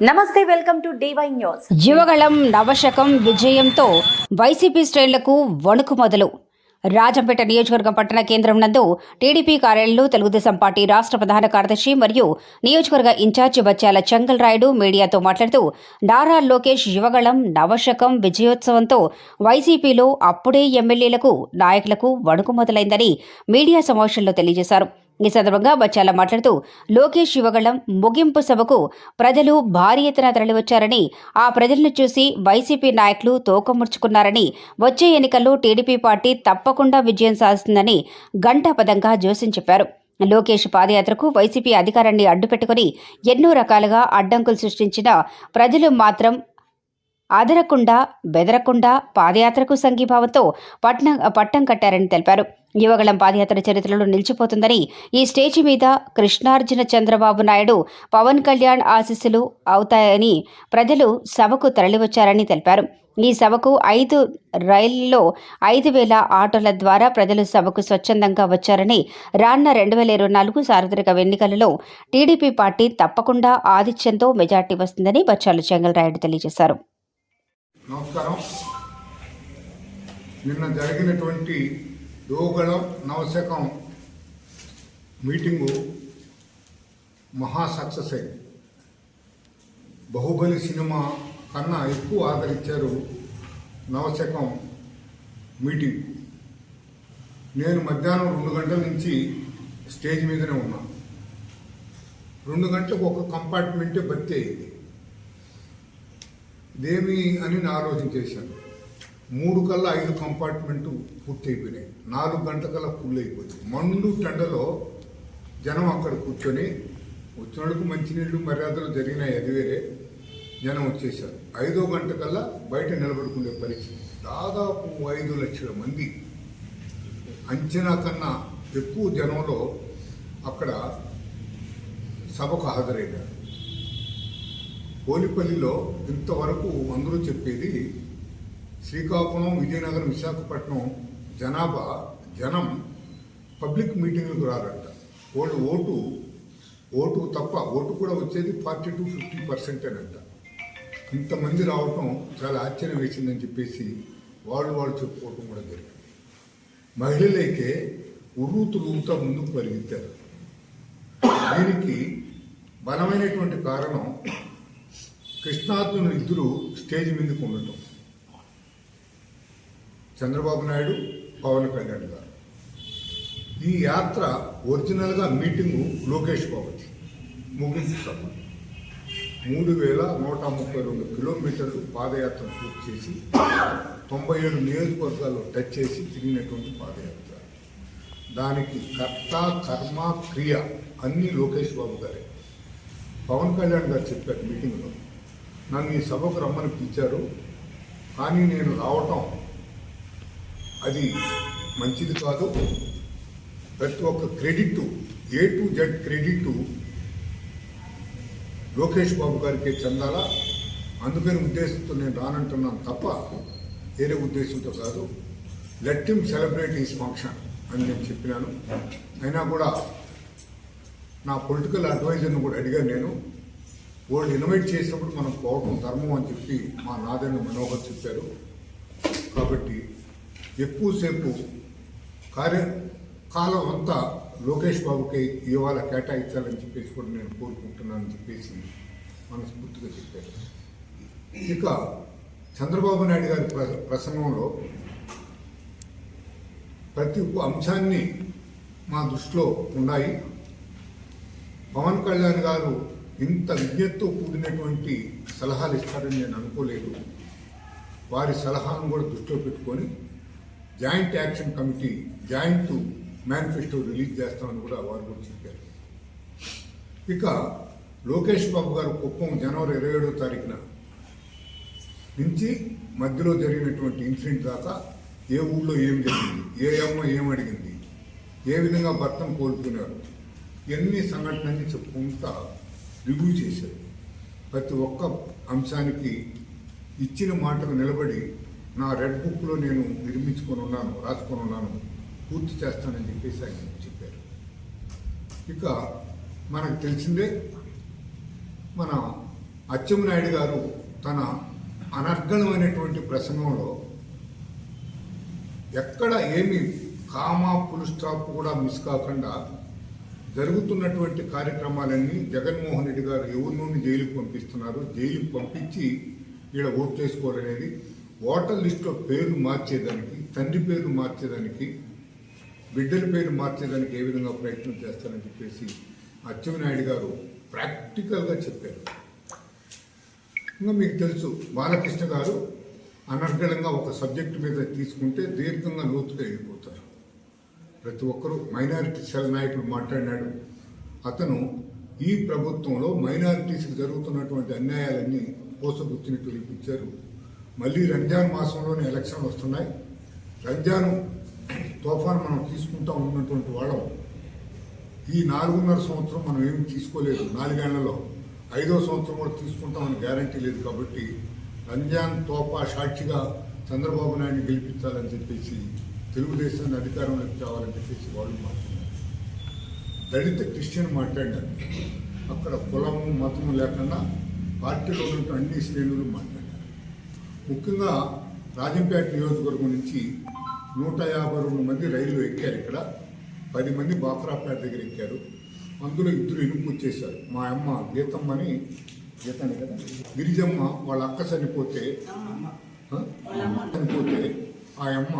నమస్తే welcome to D Y news. Yuvagalam Navasakam విజయంతో YCP శ్రేణులకు వణుకు మొదలు. రాజంపేట నియోజకవర్గం పట్టణ కేంద్రం నందు టీడీపీ కార్యాలయంలో తెలుగుదేశం పార్టీ రాష్ట్ర ప్రధాన కార్యదర్శి మరియు నియోజకవర్గ ఇన్ఛార్జి బచ్చాల చెంగల్ రాయుడు మీడియాతో మాట్లాడుతూ నారా లోకేష్ యువగళం నవశకం విజయోత్సవంతో వైసీపీలో అప్పుడే ఎమ్మెల్యేలకు నాయకులకు వణుకు మొదలైందని మీడియా సమావేశంలో తెలియజేశారు. ఈ సందర్భంగా బచ్చాల మాట్లాడుతూ లోకేష్ యువగళం ముగింపు సభకు ప్రజలు భారీ ఎత్తున తరలివచ్చారని ఆ ప్రజలను చూసి వైసీపీ నాయకులు తోకముడుచుకున్నారని వచ్చే ఎన్నికల్లో టీడీపీ పార్టీ తప్పకుండా విజయం సాధిస్తుందని గంటాపదంగా జోసిం చెప్పారు. లోకేష్ పాదయాత్రకు వైసీపీ అధికారాన్ని అడ్డుపెట్టుకుని ఎన్నో రకాలుగా అడ్డంకులు సృష్టించిన ప్రజలు మాత్రం ఆదరకుండా బెదరకుండా పాదయాత్రకు సంఘీభావంతో పట్నం పట్టం కట్టారని తెలిపారు. యువగళం పాదయాత్ర చరిత్రలో నిలిచిపోతుందని ఈ స్టేజ్ మీద కృష్ణార్జున చంద్రబాబు నాయుడు పవన్ కళ్యాణ్ ఆశీస్సులు అవుతాయని ప్రజలు సభకు తరలివచ్చారని తెలిపారు. ఈ సభకు ఐదు రైళ్ళలో ఐదు వేల ఆటోల ద్వారా ప్రజలు సభకు స్వచ్ఛందంగా వచ్చారని రాన్న రెండు వేల ఇరవై నాలుగు సార్వత్రిక ఎన్నికలలో టీడీపీ పార్టీ తప్పకుండా ఆదిత్యంతో మెజార్టీ వస్తుందని బచ్చాల చెంగల్ రాయుడు తెలియజేశారు. నమస్కారం. నిన్న జరిగినటువంటి యోగళం నవశకం మీటింగు మహా సక్సెస్. అయింది బాహుబలి సినిమా కన్నా ఎక్కువ ఆదరించారు నవశకం మీటింగ్. నేను మధ్యాహ్నం రెండు గంటల నుంచి స్టేజ్ మీదనే ఉన్నాను రెండు గంటలకు ఒక కంపార్ట్మెంటే భర్తీ అయింది. ఇదేమి అని నేను ఆలోచన చేశాను. మూడు కల్లా ఐదు కంపార్ట్మెంటు పూర్తి అయిపోయినాయి నాలుగు గంటల ఫుల్ అయిపోయింది. మండు టెండలో జనం అక్కడ కూర్చొని వచ్చిన వాళ్ళకు మంచినీళ్ళు మర్యాదలు జరిగినాయి అది వేరే. జనం వచ్చేసారు ఐదో గంట కల్లా బయట నిలబడుకునే పరిస్థితి. దాదాపు ఐదు లక్షల మంది. అంచనా కన్నా ఎక్కువ జనంలో అక్కడ సభకు హాజరయ్యారు బోలిపల్లిలో ఇంతవరకు అందరూ చెప్పేది శ్రీకాకుళం విజయనగరం విశాఖపట్నం జనాభా జనం పబ్లిక్ మీటింగ్లకు రారంట. వాళ్ళు ఓటు ఓటు తప్ప ఓటు కూడా వచ్చేది ఫార్టీ టు ఫిఫ్టీ పర్సెంటేనంట ఇంతమంది రావటం చాలా ఆశ్చర్యం వేసిందని చెప్పేసి వాళ్ళు వాళ్ళు చెప్పుకోవటం కూడా జరిగింది. మహిళలైతే ఉర్రు ముందుకు పరిగెత్తారు. దీనికి బలమైనటువంటి కారణం కృష్ణార్జునులు ఇద్దరు స్టేజ్ మీదకు ఉండటం. చంద్రబాబు నాయుడు పవన్ కళ్యాణ్ గారు. ఈ యాత్ర ఒరిజినల్గా మీటింగు లోకేష్ బాబుది. ముగింపు సభ. మూడు వేల నూట ముప్పై రెండు కిలోమీటర్లు పాదయాత్ర పూర్తి చేసి తొంభై ఏడు నియోజకవర్గాల్లో టచ్ చేసి తిరిగినటువంటి పాదయాత్ర. దానికి కర్త కర్మ క్రియ అన్నీ లోకేష్ బాబు గారే. పవన్ కళ్యాణ్ గారు చెప్పారు మీటింగ్లో. నన్ను ఈ సభకు రమ్మని పిలిచారు. కానీ నేను రావటం అది మంచిది కాదు. ప్రతి ఒక్క credit A to Z credit Lokesh Babu గారికి చెందాలా? అందుకని ఉద్దేశంతో నేను రానంటున్నాను తప్ప వేరే ఉద్దేశంతో కాదు. Let him celebrate his function అని నేను చెప్పినాను. అయినా కూడా నా పొలిటికల్ అడ్వైజర్ను కూడా అడిగాను నేను. వాళ్ళు ఇన్వైట్ చేసినప్పుడు మనం పోవటం ధర్మం అని చెప్పి మా నాదన్న మనోహర్ చెప్పారు. కాబట్టి ఎక్కువసేపు కార్య కాలం అంతా లోకేష్ బాబుకి ఇవాళ కేటాయించాలని చెప్పేసి కూడా నేను కోరుకుంటున్నానని చెప్పేసి మనస్ఫూర్తిగా చెప్పారు. ఇక చంద్రబాబు నాయుడు గారి ప్ర- ప్రసంగంలో ప్రతి ఒక్క అంశాన్ని మా దృష్టిలో ఉన్నాయి. పవన్ కళ్యాణ్ గారు ఇంత విజ్ఞతతో కూడినటువంటి సలహాలు ఇస్తారని నేను అనుకోలేదు. వారి సలహాను కూడా దృష్టిలో పెట్టుకొని joint action committee joint manifesto release చేస్తామని కూడా వారు కూడా చెప్పారు. ఇక లోకేష్ బాబు గారు కుప్పం జనవరి ఇరవై ఏడో తారీఖున నుంచి మధ్యలో జరిగినటువంటి ఇన్సిడెంట్ దాకా ఏ ఊళ్ళో ఏం జరిగింది ఏ అమ్మ ఏం అడిగింది ఏ విధంగా భర్తను కోల్పోయినారు ఎన్ని సంఘటనని చెప్పుకుంటా రివ్యూ చేశారు. ప్రతి ఒక్క అంశానికి ఇచ్చిన మాటకు నిలబడి నా రెడ్ బుక్లో నేను నిర్మించుకొని ఉన్నాను రాసుకొని ఉన్నాను పూర్తి చేస్తానని చెప్పేసి ఆయన చెప్పారు. ఇక మనకు తెలిసిందే మన అచ్చెంనాయుడు గారు తన అనర్గణమైనటువంటి ప్రసంగంలో ఎక్కడ ఏమి కామా పులు స్టాప్ కూడా మిస్ కాకుండా జరుగుతున్నటువంటి కార్యక్రమాలన్నీ జగన్మోహన్ రెడ్డి గారు ఎవరి నుండి జైలుకు పంపిస్తున్నారు జైలుకు పంపించి ఈడ ఓట్ చేసుకోవాలనేది ఓటర్ లిస్టులో పేరు మార్చేదానికి తండ్రి పేరు మార్చేదానికి బిడ్డల పేరు మార్చేదానికి ఏ విధంగా ప్రయత్నం చేస్తారని చెప్పేసి అచ్చెన్నాయుడు గారు ప్రాక్టికల్గా చెప్పారు. ఇంకా మీకు తెలుసు బాలకృష్ణ గారు అనర్గళంగా ఒక సబ్జెక్టు మీద తీసుకుంటే దీర్ఘంగా లోతుగా వెళ్ళిపోతారు. ప్రతి ఒక్కరూ మైనారిటీ సెల్ నాయకుడు మాట్లాడినాడు. అతను ఈ ప్రభుత్వంలో మైనారిటీస్కి జరుగుతున్నటువంటి అన్యాయాలన్నీ పోసగుచ్చినట్టు వినిపించారు మళ్ళీ రంజాన్ మాసంలోనే ఎలక్షన్లు వస్తున్నాయి. రంజాను తోఫాను మనం తీసుకుంటా ఉన్నటువంటి వాళ్ళం. ఈ నాలుగున్నర సంవత్సరం మనం ఏమి తీసుకోలేదు. నాలుగేళ్ళలో ఐదో సంవత్సరం కూడా తీసుకుంటామని గ్యారంటీ లేదు కాబట్టి రంజాన్ తోపా సాక్షిగా చంద్రబాబు నాయుడిని గెలిపించాలని చెప్పేసి తెలుగుదేశాన్ని అధికారంలోకి తేవాలని చెప్పేసి వాళ్ళు మాట్లాడారు. దళిత క్రిస్టియన్ మాట్లాడినారు అక్కడ కులము మతము లేకుండా పార్టీలో ఉన్నటువంటి అన్ని శ్రేణులు మాట్లాడారు. ముఖ్యంగా రాజంపేట నియోజకవర్గం నుంచి నూట యాభై రెండు మంది రైలు ఎక్కారు ఇక్కడ. పది మంది బాక్రాపేట దగ్గర ఎక్కారు. అందులో ఇద్దరు ఇనుపు వచ్చేసారు మా అమ్మ గీతమ్మని గీతాన్ని కదా? గిరిజమ్మ వాళ్ళ అక్క చనిపోతే? చనిపోతే ఆ అమ్మ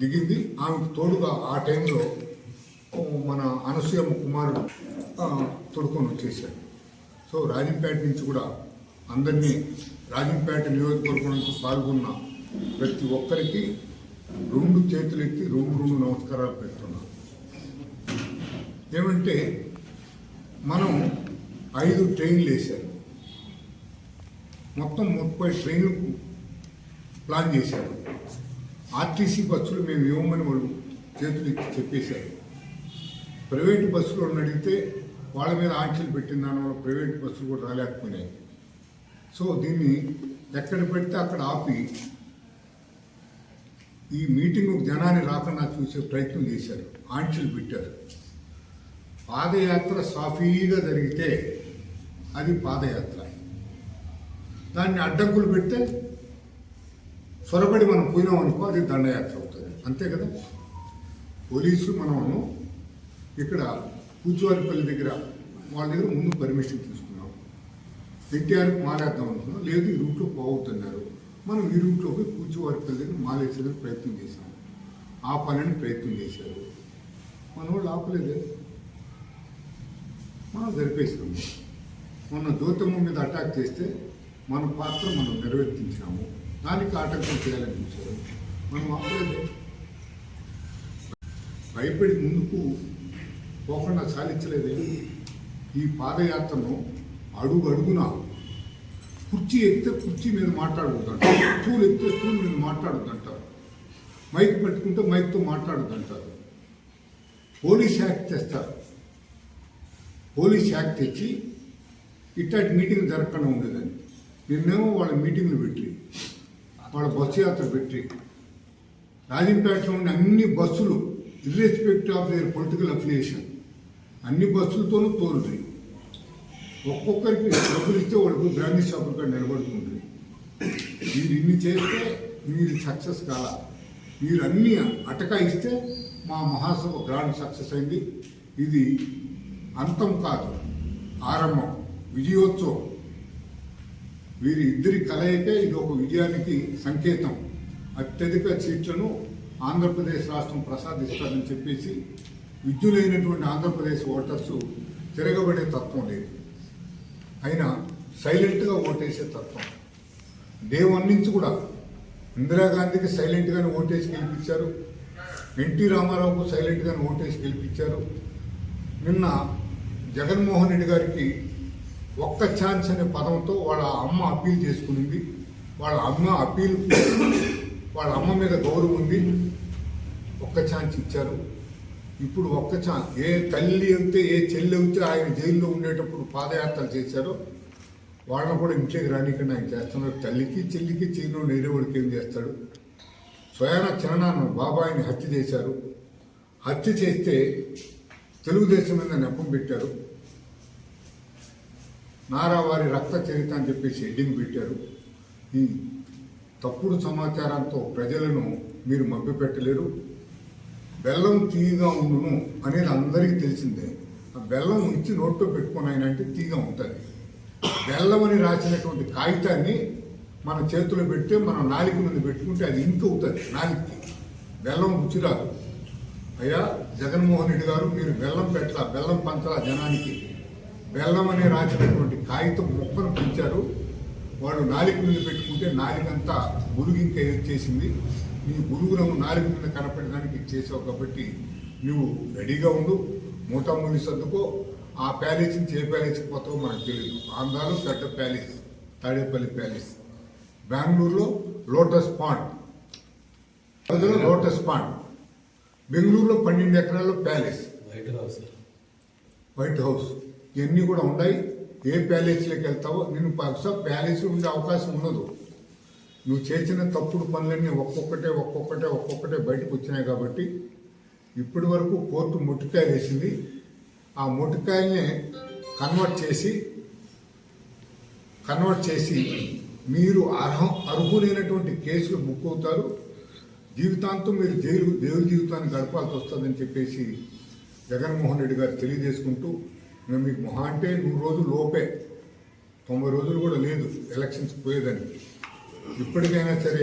దిగింది. ఆమెకు తోడుగా ఆ టైంలో మన అనసూయమ్మ కుమారుడు తొడుకొని వచ్చేసాడు. సో రాజంపేట నుంచి కూడా అందరినీ రాజంపేట నియోజకవర్గం నుంచి పాల్గొన్న ప్రతి ఒక్కరికి రెండు చేతులు ఎత్తి రెండు రెండు నమస్కారాలు పెడుతున్నాం. ఏమంటే మనం ఐదు ట్రైన్లు వేశారు. మొత్తం ముప్పై ట్రైన్లు ప్లాన్ చేశారు. ఆర్టీసీ బస్సులు మేము ఇవ్వమని వాళ్ళు చేతులు చెప్పేశారు. ప్రైవేట్ బస్సులు అడిగితే వాళ్ళ మీద ఆంక్షలు పెట్టిన దానివల్ల ప్రైవేట్ బస్సులు కూడా రాలేకపోయినాయి. సో దీన్ని ఎక్కడ పెడితే అక్కడ ఆపి ఈ మీటింగ్ జనాన్ని రాకుండా చూసే ప్రయత్నం చేశారు. ఆంక్షలు పెట్టారు. పాదయాత్ర సాఫీగా జరిగితే అది పాదయాత్ర. దాన్ని అడ్డంకులు పెడితే సొరబడి మనం పోయినాం అనుకో అది దండయాత్ర అవుతుంది. అంతే కదా? పోలీసులు మనము ఇక్కడ కూచువారిపల్లి దగ్గర వాళ్ళ దగ్గర ముందు పర్మిషన్ తీసుకున్నాం. ఎన్టీఆర్కి మారేద్దాం అనుకున్నాం. లేదు ఈ రూట్లో పోగొద్దన్నారు మనం ఈ రూట్లో పోయి కూచువారిపల్లి దగ్గర మాలేసేందుకు ప్రయత్నం చేశాం. ఆపాలని ప్రయత్నం చేశారు. మన వాళ్ళు ఆపలేదు. మనం జరిపేసినాము మొన్న దూతమ్మ మీద అటాక్ చేస్తే మన పాత్ర మనం నెరవేర్తించినాము. దానికి ఆటంకం చేయాలని మనం అప్పుడే భయపడి ముందుకు పోకుండా సాధించలేదే ఈ పాదయాత్రను అడుగు అడుగున కుర్చీ ఎత్తే కుర్చీ మీద మాట్లాడొద్దంటారు స్టూల్ ఎత్తే స్టూల్ మీద మాట్లాడొద్దంటారు మైక్ పెట్టుకుంటే మైక్తో మాట్లాడొద్దంటారు పోలీస్ యాక్ట్ తెస్తారు పోలీస్ యాక్ట్ తెచ్చి ఇట్లాంటి మీటింగ్ జరగకుండా ఉండేదని. నిన్నేమో వాళ్ళ మీటింగ్లు పెట్టి వాళ్ళ బస్సు యాత్ర పెట్టి రాజంపేటలో ఉన్న అన్ని బస్సులు irrespective of their political affiliation అన్ని బస్సులతోనూ తోలుతాయి. ఒక్కొక్కరికి డబ్బులు ఇస్తే వాళ్ళకు బ్రాండీ షాపుల కాడ నిలబడుతుంది మీరు ఇన్ని చేస్తే మీరు సక్సెస్ కాల. మీరు అన్ని అటకాయిస్తే మా మహాసభ గ్రాండ్ సక్సెస్ అయింది. ఇది అంతం కాదు ఆరంభం విజయోత్సవం. వీరి ఇద్దరి కలయికే ఇది ఒక విజయానికి సంకేతం. అత్యధిక సీట్లను ఆంధ్రప్రదేశ్ రాష్ట్రం ప్రసాదిస్తారని చెప్పేసి విద్యులైనటువంటి ఆంధ్రప్రదేశ్ ఓటర్స్ తిరగబడే తత్వం లేదు. అయినా సైలెంట్గా ఓటేసే తత్వం. డే వన్ నుంచి కూడా ఇందిరాగాంధీకి సైలెంట్గానే ఓటేసి గెలిపించారు. ఎన్టీ రామారావుకు సైలెంట్గానే ఓటేసి గెలిపించారు. నిన్న జగన్మోహన్ రెడ్డి గారికి ఒక్క ఛాన్స్ అనే పదంతో వాళ్ళ అమ్మ అప్పీల్ చేసుకునింది వాళ్ళ అమ్మ అప్పీల్ వాళ్ళ అమ్మ మీద గౌరవం ఉంది. ఒక్క ఛాన్స్ ఇచ్చారు. ఇప్పుడు ఒక్క ఛాన్స్ ఏ తల్లి అయితే ఏ చెల్లి అయితే ఆయన జైల్లో ఉండేటప్పుడు పాదయాత్రలు చేశారో వాళ్ళని కూడా ఇంట్లోకి రానికుండా ఆయన చేస్తున్నారు. తల్లికి చెల్లికి చీను నేరేవాడికి ఏం చేస్తాడు? స్వయాన చిరణాన్న బాబాయిని హత్య చేశారు. హత్య చేస్తే తెలుగుదేశం మీద నెపం పెట్టారు. నారా వారి రక్త చరిత అని చెప్పేసి హెడ్డింగ్ పెట్టారు. ఈ తప్పుడు సమాచారంతో ప్రజలను మీరు మభ్యపెట్టలేరు. బెల్లం తీయగా ఉండును అనేది అందరికీ తెలిసిందే. ఆ బెల్లం ఇచ్చి నోట్లో పెట్టుకుని ఆయన అంటే తీగా ఉంటుంది. బెల్లం అని రాసినటువంటి కాగితాన్ని మన చేతిలో పెడితే మన నాలిక మీద పెట్టుకుంటే అది ఇంక అవుతుంది నాలికకి. బెల్లం రుచి రాదు. అయ్యా జగన్మోహన్ రెడ్డి గారు మీరు బెల్లం పెట్టలా బెల్లం పంచాల జనానికి? బెల్లం అని రాసినటువంటి కాగితం మొక్కను పెంచారు. వాళ్ళు నాలిక మీద పెట్టుకుంటే బురుగు ఇంకా వచ్చేసింది నీ బురుగులను నాలుగు మీద కనపడడానికి చేసావు కాబట్టి నువ్వు రెడీగా ఉండు మూటామూలి సర్దుకో. ఆ ప్యాలెస్ నుంచి ఏ ప్యాలెస్కి పోతావో మనకు తెలియదు ఆంధ్రాలో పెద్ద ప్యాలెస్ తాడేపల్లి ప్యాలెస్. బెంగళూరులో లోటస్ పాండ్. అందులో లోటస్ పాండ్. బెంగళూరులో పన్నెండు ఎకరాల్లో palace. White house white house ఇవన్నీ కూడా ఉన్నాయి ఏ ప్యాలెస్లోకి వెళ్తావో నేను బహుశా ప్యాలెస్ ఉండే అవకాశం ఉండదు. నువ్వు చేసిన తప్పుడు పనులన్నీ ఒక్కొక్కటే ఒక్కొక్కటే ఒక్కొక్కటే బయటకు వచ్చినాయి కాబట్టి ఇప్పటి వరకు కోర్టు మొట్టికాయలు వేసింది. ఆ మొట్టికాయల్ని కన్వర్ట్ చేసి కన్వర్ట్ చేసి మీరు అర్హం అర్హులైనటువంటి కేసులు బుక్ అవుతారు. జీవితాంతం మీరు జైలు జైలు జీవితాన్ని గడపాల్సి వస్తుందని చెప్పేసి జగన్మోహన్ రెడ్డి గారు తెలియజేసుకుంటూ మేము మీకు మొహా అంటే నూరు రోజులు లోపే తొంభై రోజులు కూడా లేదు ఎలక్షన్స్ పోయేదానికి. ఇప్పటికైనా సరే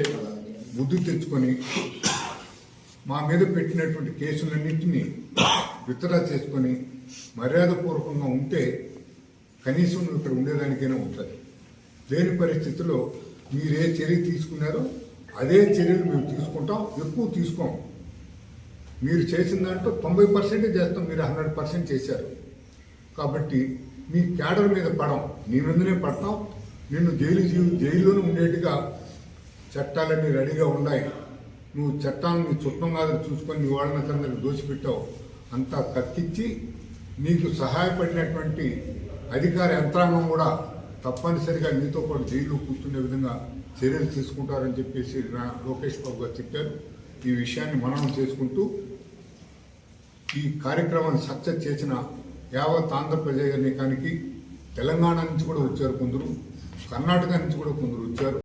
బుద్ధి తెచ్చుకొని మా మీద పెట్టినటువంటి కేసులన్నింటినీ విత్డ్రా చేసుకొని మర్యాదపూర్వకంగా ఉంటే కనీసం నువ్వు ఇక్కడ ఉండేదానికైనా ఉంటుంది. లేని పరిస్థితిలో మీరు ఏ చర్య తీసుకున్నారో అదే చర్యలు మేము తీసుకుంటాం ఎక్కువ తీసుకోం. మీరు చేసిన దాంట్లో తొంభై పర్సెంటే చేస్తాం మీరు హండ్రెడ్ పర్సెంట్ చేశారు. కాబట్టి మీ క్యాడర్ మీద పడం నీ మీదనే పడతాం నిన్ను జైలు జీవి జైల్లోనే ఉండేట్టుగా చట్టాలన్నీ రెడీగా ఉన్నాయి. నువ్వు చట్టాలను నీ చుట్టం కాదు చూసుకొని నీ వాళ్ళని అందరికి దోచిపెట్టావు అంతా కత్తిచ్చి నీకు సహాయపడినటువంటి అధికార యంత్రాంగం కూడా తప్పనిసరిగా నీతో పాటు జైల్లో కూర్చునే విధంగా చర్యలు తీసుకుంటారని చెప్పేసి లోకేష్ బాబు గారు చెప్పారు. ఈ విషయాన్ని మననం చేసుకుంటూ ఈ కార్యక్రమాన్ని సక్సెస్ చేసిన యావత్ ఆంధ్రప్రదేశ్ అనేకానికి తెలంగాణ నుంచి కూడా వచ్చారు కొందరు కర్ణాటక నుంచి కూడా కొందరు వచ్చారు.